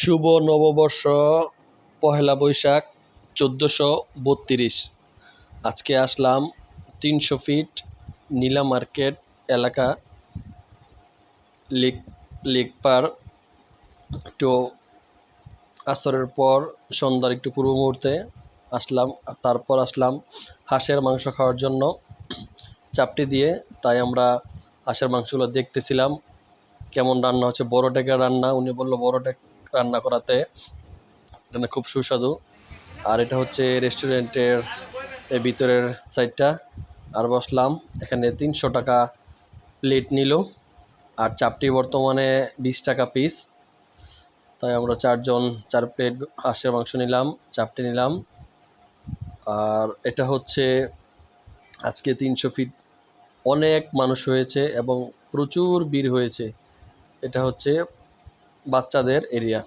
শুভ নববর্ষ, পহেলা বৈশাখ, চোদ্দোশো বত্রিশ। আজকে আসলাম তিনশো ফিট নীলা মার্কেট এলাকা, লেক লেক পার। একটু আসরের পর সন্ধ্যার একটু পূর্ব মুহূর্তে আসলাম তারপর আসলাম হাঁসের মাংস খাওয়ার জন্য চাপটি দিয়ে। তাই আমরা হাঁসের মাংসগুলো দেখতেছিলাম, কেমন রান্না হচ্ছে, বড় টেকের রান্না, উনি বলল বড় টেক রান্না করাতে। এখানে খুব সুস্বাদু। আর এটা হচ্ছে রেস্টুরেন্টের ভিতরের সাইডটা। আর বসলাম। এখানে তিনশো টাকা প্লেট নিল। আর চাপটি বর্তমানে বিশ টাকা পিস। তাই আমরা চারজন, চার প্লেট হাঁসের মাংস নিলাম, চাপটি নিলাম। আর এটা হচ্ছে আজকে তিনশো ফিট। অনেক মানুষ হয়েছে এবং প্রচুর ভিড় হয়েছে। এটা হচ্ছে বাচ্চাদের এরিয়া